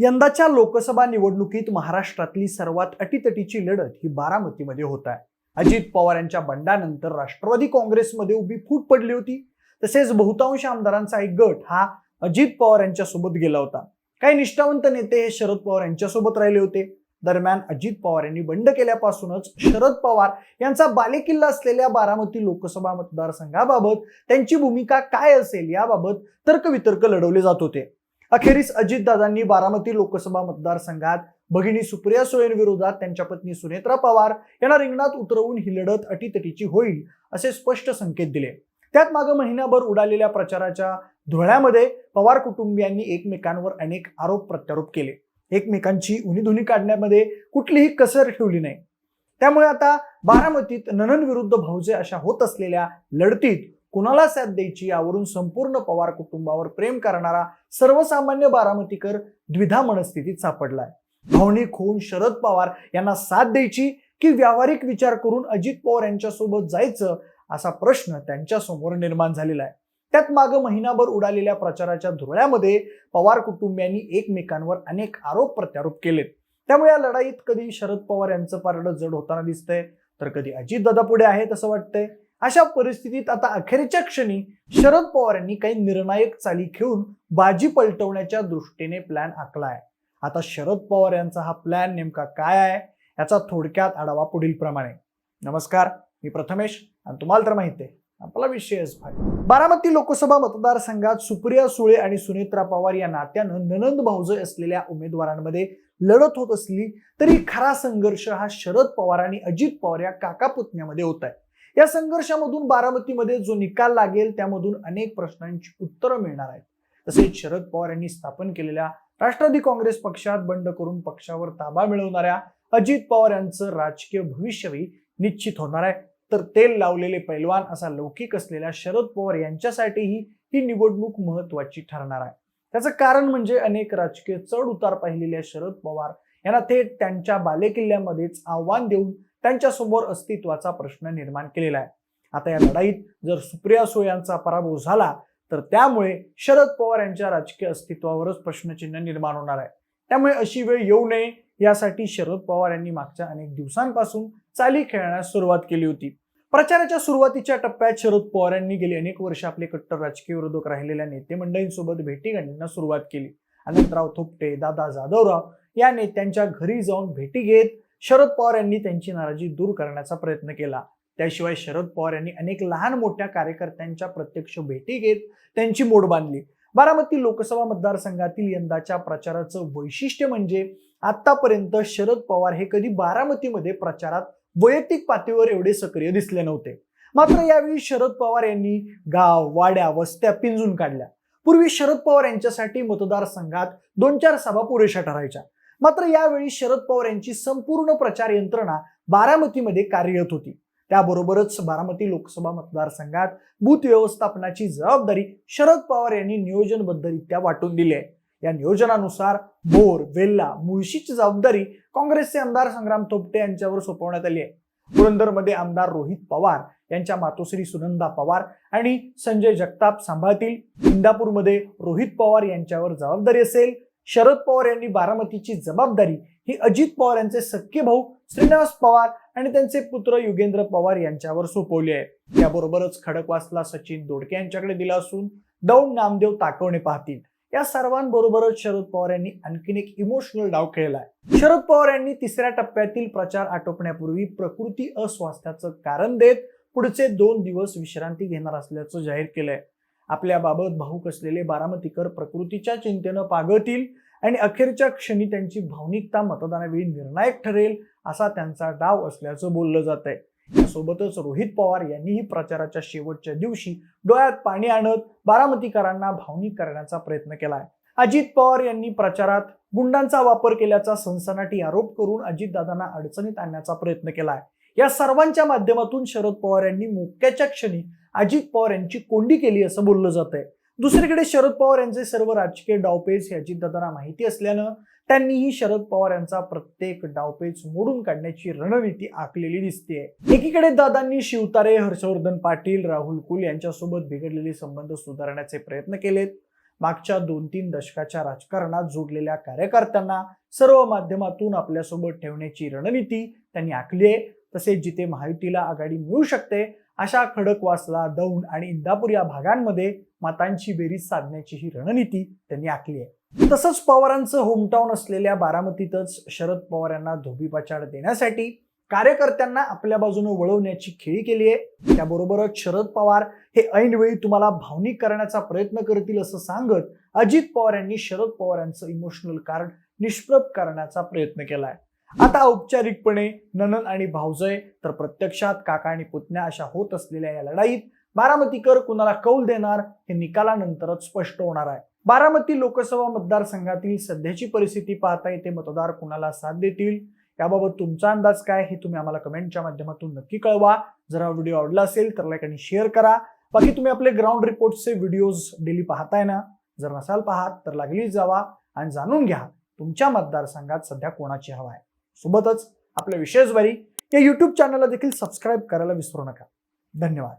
यंदाच्या लोकसभा निवडणुकीत महाराष्ट्रातली सर्वात अटीतटीची लढत ही बारामतीमध्ये होत आहे. अजित पवार यांच्या बंडानंतर राष्ट्रवादी काँग्रेसमध्ये उभी फूट पडली होती. तसेच बहुतांश आमदारांचा एक गट हा अजित पवार यांच्या सोबत गेला होता. काही निष्ठावंत नेते हे शरद पवार यांच्यासोबत राहिले होते. दरम्यान अजित पवार यांनी बंड केल्यापासूनच शरद पवार यांचा बालेकिल्ला असलेल्या बारामती लोकसभा मतदारसंघाबाबत त्यांची भूमिका काय असेल याबाबत तर्कवितर्क लढवले जात होते. अखेरीस अजितदादांनी बारामती लोकसभा मतदारसंघात भगिनी सुप्रिया सुळेंविरोधात त्यांच्या पत्नी सुनेत्रा पवार यांना रिंगणात उतरवून ही लढत अटीतटीची होईल असे स्पष्ट संकेत दिले. त्यात मागं महिनाभर उडालेल्या प्रचाराच्या धुळ्यामध्ये पवार कुटुंबियांनी एकमेकांवर अनेक आरोप प्रत्यारोप केले. एकमेकांची उनीधुनी काढण्यामध्ये कुठलीही कसर ठेवली नाही. त्यामुळे आता बारामतीत ननन विरुद्ध भाऊजे अशा होत असलेल्या लढतीत कुणाला साथ द्यायची यावरून संपूर्ण पवार कुटुंबावर प्रेम करणारा सर्वसामान्य बारामतीकर द्विधा मनस्थितीत सापडलाय. भावनिक होऊन शरद पवार यांना साथ द्यायची की व्यावहारिक विचार करून अजित पवार यांच्यासोबत जायचं असा प्रश्न त्यांच्यासमोर निर्माण झालेला आहे. त्यात मागं महिनाभर उडालेल्या प्रचाराच्या धुळ्यामध्ये पवार कुटुंबियांनी एकमेकांवर अनेक आरोप प्रत्यारोप केलेत. त्यामुळे या लढाईत कधी शरद पवार यांचं पारडं जड होताना दिसतंय तर कधी अजितदादा पुढे आहेत असं वाटतंय? अशा परिस्थितीत आता अखेरच्या क्षणी शरद पवार यांनी काही निर्णायक चाली घेऊन बाजी पलटवण्याच्या दृष्टीने प्लॅन आखलाय. आता शरद पवार यांचा हा प्लॅन नेमका काय आहे याचा थोडक्यात आढावा पुढील प्रमाणे. नमस्कार मी प्रथमेश आणि तुम्हाला तर माहिती आहे आपला विषयच भाई बारामती लोकसभा मतदारसंघात सुप्रिया सुळे आणि सुनेत्रा पवार या नात्यानं ननंद भाऊजय असलेल्या उमेदवारांमध्ये लढत होत असली तरी खरा संघर्ष हा शरद पवार आणि अजित पवार या काका पुतण्यामध्ये होत आहे. या संघर्षामधून बारामतीमध्ये जो निकाल लागेल त्यामधून अनेक प्रश्नांची उत्तरं मिळणार आहेत. तसेच शरद पवार यांनी स्थापन केलेल्या राष्ट्रवादी काँग्रेस पक्षात बंड करून पक्षावर ताबा मिळवणाऱ्या अजित पवार यांचं राजकीय भविष्यही निश्चित होणार आहे. तर तेल लावलेले पैलवान असा लौकिक असलेल्या शरद पवार यांच्यासाठीही ही निवडणूक महत्वाची ठरणार आहे. त्याचं कारण म्हणजे अनेक राजकीय चढ उतार पाहिलेल्या शरद पवार यांना थेट त्यांच्या बालेकिल्ल्यामध्येच आव्हान देऊन त्यांच्यासमोर अस्तित्वाचा प्रश्न निर्माण केलेला आहे. आता या लढाईत जर सुप्रिया सुळे यांचा पराभव झाला तर त्यामुळे शरद पवार यांच्या राजकीय अस्तित्वावरच प्रश्नचिन्ह निर्माण होणार आहे. त्यामुळे अशी वेळ येऊ नये यासाठी शरद पवार यांनी मागच्या अनेक दिवसांपासून चाली खेळण्यास सुरुवात केली होती. प्रचाराच्या सुरुवातीच्या टप्प्यात शरद पवार यांनी गेली अनेक वर्ष आपले कट्टर राजकीय विरोधक राहिलेल्या नेते मंडळींसोबत भेटी भेटीगाठींना सुरुवात केली. अनंतराव थोपटे दादा जाधवराव या नेत्यांच्या घरी जाऊन भेटी घेत शरद पवार यांनी त्यांची नाराजी दूर करण्याचा प्रयत्न केला. त्याशिवाय शरद पवार यांनी अनेक लहान मोठ्या कार्यकर्त्यांच्या प्रत्यक्ष भेटी घेत त्यांची मोड बांधली. बारामती लोकसभा मतदारसंघातील यंदाच्या प्रचाराचं वैशिष्ट्य म्हणजे आतापर्यंत शरद पवार हे कधी बारामतीमध्ये प्रचारात वैयक्तिक पातळीवर एवढे सक्रिय दिसले नव्हते. मात्र यावेळी शरद पवार यांनी गाव वाड्या वस्त्या पिंजून काढल्या. पूर्वी शरद पवार यांच्यासाठी मतदारसंघात दोन चार सभा पुरेशा ठरायच्या. मात्र यावेळी शरद पवार यांची संपूर्ण प्रचार यंत्रणा बारामतीमध्ये कार्यरत होती. त्याबरोबरच बारामती लोकसभा मतदारसंघात बूथ व्यवस्थापनाची जबाबदारी शरद पवार यांनी नियोजनबद्धरित्या वाटून दिली आहे. या नियोजनानुसार बोर वेल्ला मुळशीची जबाबदारी काँग्रेसचे आमदार संग्राम थोपटे यांच्यावर सोपवण्यात आली आहे. पुरंदरमध्ये आमदार रोहित पवार यांच्या मातोश्री सुनंदा पवार आणि संजय जगताप सांभाळतील. इंदापूरमध्ये रोहित पवार यांच्यावर जबाबदारी असेल शरद पवार यांनी बारामतीची जबाबदारी ही अजित पवार यांचे सख्खे भाऊ श्रीनिवास पवार आणि त्यांचे पुत्र युगेंद्र पवार यांच्यावर सोपवली आहे. त्याबरोबरच खडकवासला सचिन दोडके यांच्याकडे दिला असून दौंड नामदेव ताकवणे पाहतील. या सर्वांबरोबरच शरद पवार यांनी आणखीन एक इमोशनल डाव खेळलाय. शरद पवार यांनी तिसऱ्या टप्प्यातील प्रचार आटोपण्यापूर्वी प्रकृती अस्वास्थ्याचं कारण देत पुढचे दोन दिवस विश्रांती घेणार असल्याचं जाहीर केलंय. आपल्याबाबत भाऊक असलेले बारामतीकर प्रकृतीच्या चिंतेनं पागळतील आणि अखेरच्या क्षणी त्यांची भावनिकता मतदानावेळी निर्णायक ठरेल असा त्यांचा डाव असल्याचं बोललं जात आहे यासोबतच रोहित पवार यांनीही प्रचाराच्या शेवटच्या दिवशी डोळ्यात पाणी आणत बारामतीकरांना भावनिक करण्याचा प्रयत्न केलाय. अजित पवार यांनी प्रचारात गुंडांचा वापर केल्याचा सनसनाटी आरोप करून अजितदादांना अडचणीत आणण्याचा प्रयत्न केलाय. या सर्वांच्या माध्यमातून शरद पवार यांनी मोक्याच्या क्षणी अजित पवार यांची कोंडी केली असं बोललं जात आहे दुसरीकडे शरद पवार यांचे सर्व राजकीय डावपेच हे अजितदादांना माहिती असल्यानं त्यांनीही शरद पवार यांचा प्रत्येक डावपेच मोडून काढण्याची रणनीती आखलेली दिसते एकीकडे दादांनी शिवतारे हर्षवर्धन पाटील राहुल कुल यांच्यासोबत बिघडलेले संबंध सुधारण्याचे प्रयत्न केलेत. मागच्या दोन तीन दशकाच्या राजकारणात जोडलेल्या कार्यकर्त्यांना सर्व माध्यमातून आपल्यासोबत ठेवण्याची रणनीती त्यांनी आखली आहे. तसेच जिथे महायुतीला आघाडी मिळू शकते अशा खडकवासला दौंड आणि इंदापूर या भागांमध्ये मतांची बेरीज साधण्याची ही रणनीती त्यांनी आखली आहे. तसंच पवारांचं होमटाऊन असलेल्या बारामतीतच शरद पवार यांना धोबीपछाड देण्यासाठी कार्यकर्त्यांना आपल्या बाजूने वळवण्याची खेळी केली आहे. त्याबरोबरच शरद पवार हे ऐनवेळी तुम्हाला भावनिक करण्याचा प्रयत्न करतील असं सांगत अजित पवार यांनी शरद पवार यांचं इमोशनल कार्ड निष्प्रभ करण्याचा प्रयत्न केलाय. आता औपचारिकपणे ननन आणि भाऊजय तर प्रत्यक्षात काका आणि पुतण्या अशा होत असलेल्या या लढाईत बारामतीकर कुणाला कौल देणार हे निकालानंतरच स्पष्ट होणार आहे. बारामती लोकसभा मतदारसंघातील सध्याची परिस्थिती पाहता येते मतदार कुणाला साथ देतील? याबाबत तुमचा अंदाज काय हे तुम्ही आम्हाला कमेंटच्या माध्यमातून नक्की कळवा. जर हा व्हिडिओ आवडला असेल तर लाईक आणि शेअर करा. बाकी तुम्ही आपले ग्राउंड रिपोर्टचे व्हिडिओज डेली पाहताय ना? जर नसाल पाहात तर लागलीच जावा आणि जाणून घ्या तुमच्या मतदारसंघात सध्या कोणाची हवा आहे. सोबतच आपल्या विशेषवारी या युट्यूब चॅनलला देखील सबस्क्राईब करायला विसरू नका. धन्यवाद.